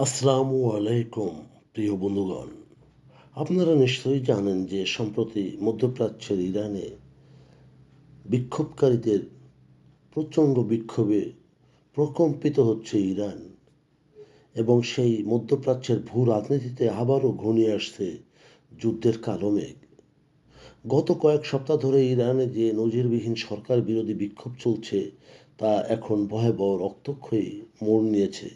আসসালামু আলাইকুম, প্রিয় বন্ধুগণ। আপনারা নিশ্চয়ই জানেন যে সম্প্রতি মধ্যপ্রাচ্যের ইরানে বিক্ষোভকারীদের প্রচণ্ড বিক্ষোভে প্রকম্পিত হচ্ছে ইরান এবং সেই মধ্যপ্রাচ্যের ভূ রাজনীতিতে আবারও ঘনিয়ে আসছে যুদ্ধের কালো মেঘ। গত কয়েক সপ্তাহ ধরে ইরানে যে নজিরবিহীন সরকার বিরোধী বিক্ষোভ চলছে, তা এখন ভয়াবহ রক্তক্ষয়ী মোড় নিয়েছে।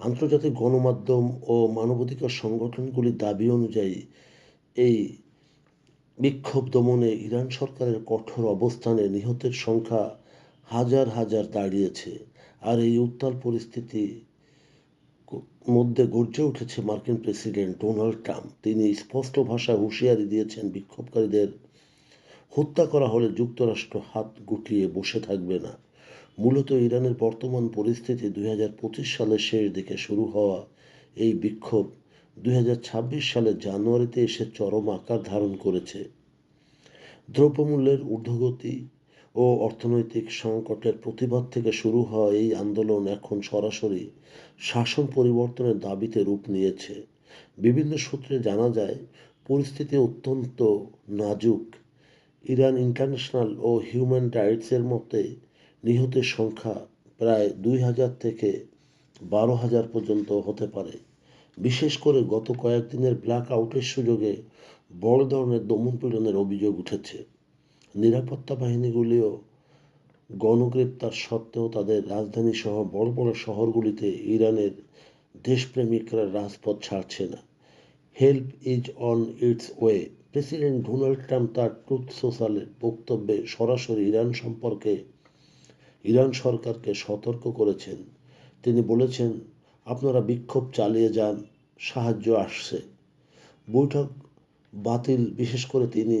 আন্তর্জাতিক গণমাধ্যম ও মানবাধিকার সংগঠনগুলির দাবি অনুযায়ী এই বিক্ষোভ দমনে ইরান সরকারের কঠোর অবস্থানে নিহতের সংখ্যা হাজার হাজার দাঁড়িয়েছে। আর এই উত্তাল পরিস্থিতি মধ্যে গর্জে উঠেছে মার্কিন প্রেসিডেন্ট ডোনাল্ড ট্রাম্প। তিনি স্পষ্ট ভাষায় হুঁশিয়ারি দিয়েছেন, বিক্ষোভকারীদের হত্যা করা হলে যুক্তরাষ্ট্র হাত গুটিয়ে বসে থাকবে না। মূলত ইরানের বর্তমান পরিস্থিতি দুই হাজার পঁচিশ সালের শেষ দিকে শুরু হওয়া এই বিক্ষোভ দুই সালের জানুয়ারিতে এসে চরম আকার ধারণ করেছে। দ্রব্যমূল্যের ঊর্ধ্বগতি ও অর্থনৈতিক সংকটের প্রতিবাদ থেকে শুরু হওয়া এই আন্দোলন এখন সরাসরি শাসন পরিবর্তনের দাবিতে রূপ নিয়েছে। বিভিন্ন সূত্রে জানা যায়, পরিস্থিতি অত্যন্ত নাজুক। ইরান ইন্টারন্যাশনাল ও হিউম্যান রাইটসের মতে নিহতের সংখ্যা প্রায় দুই হাজার থেকে বারো হাজার পর্যন্ত হতে পারে। বিশেষ করে গত কয়েকদিনের ব্ল্যাক আউটের সুযোগে বড় ধরনের দমনপীড়নের অভিযোগ উঠেছে। নিরাপত্তা বাহিনীগুলিও গণগ্রেপ্তার সত্ত্বেও তাদের রাজধানী সহ বড় বড় শহরগুলিতে ইরানের দেশপ্রেমিকরা রাজপথ ছাড়ছে না। Help is on its way. President Donald Trump তার ট্রুথ সোশ্যালের বক্তব্যে সরাসরি ইরান সম্পর্কে ইরান সরকারকে সতর্ক করেছেন। তিনি বলেছেন, আপনারা বিক্ষোভ চালিয়ে যান, সাহায্য আসছে। বৈঠক বাতিল, বিশেষ করে তিনি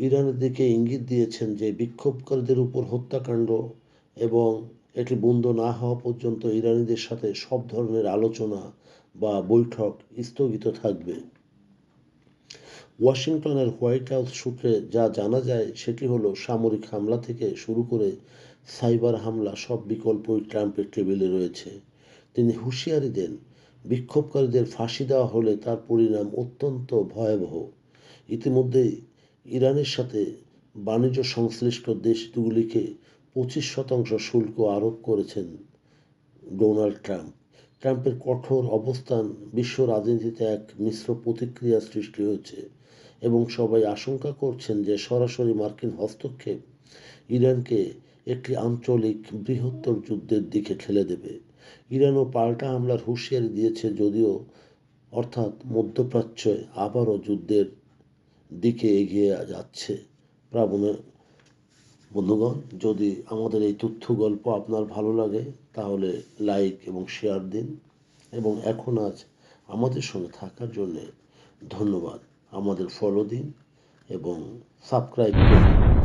ইরানের দিকে ইঙ্গিত দিয়েছেন যে বিক্ষোভকারীদের উপর হত্যাকাণ্ড এবং এটি বন্ধ না হওয়া পর্যন্ত ইরানিদের সাথে সব ধরনের আলোচনা বা বৈঠক স্থগিত থাকবে। ওয়াশিংটনের হোয়াইট হাউস সূত্রে যা জানা যায়, সেটি হলো সামরিক হামলা থেকে শুরু করে সাইবার হামলা সব বিকল্পই ট্রাম্পের টেবিলে রয়েছে। তিনি হুঁশিয়ারি দেন, বিক্ষোভকারীদের ফাঁসি দেওয়া হলে তার পরিণাম অত্যন্ত ভয়াবহ। ইতিমধ্যেই ইরানের সাথে বাণিজ্য সংশ্লিষ্ট দেশগুলিকে পঁচিশ শতাংশ শুল্ক আরোপ করেছেন ডোনাল্ড ট্রাম্প। ট্রাম্পের কঠোর অবস্থান বিশ্ব রাজনীতিতে এক মিশ্র প্রতিক্রিয়া সৃষ্টি হয়েছে। এবং সবাই আশঙ্কা করছেন যে সরাসরি মার্কিন হস্তক্ষেপ ইরানকে একটি আঞ্চলিক বৃহত্তর যুদ্ধের দিকে ঠেলে দেবে। ইরানও পাল্টা হামলার হুঁশিয়ারি দিয়েছে যদিও, অর্থাৎ মধ্যপ্রাচ্যে আবারও যুদ্ধের দিকে এগিয়ে যাচ্ছে। প্রাবণে, বন্ধুগণ, যদি আমাদের এই তথ্য গল্প আপনার ভালো লাগে, তাহলে লাইক এবং শেয়ার দিন। এবং এখন আজ আমাদের সঙ্গে থাকার জন্যে ধন্যবাদ। আমাদের ফলো দিন এবং সাবস্ক্রাইব করুন।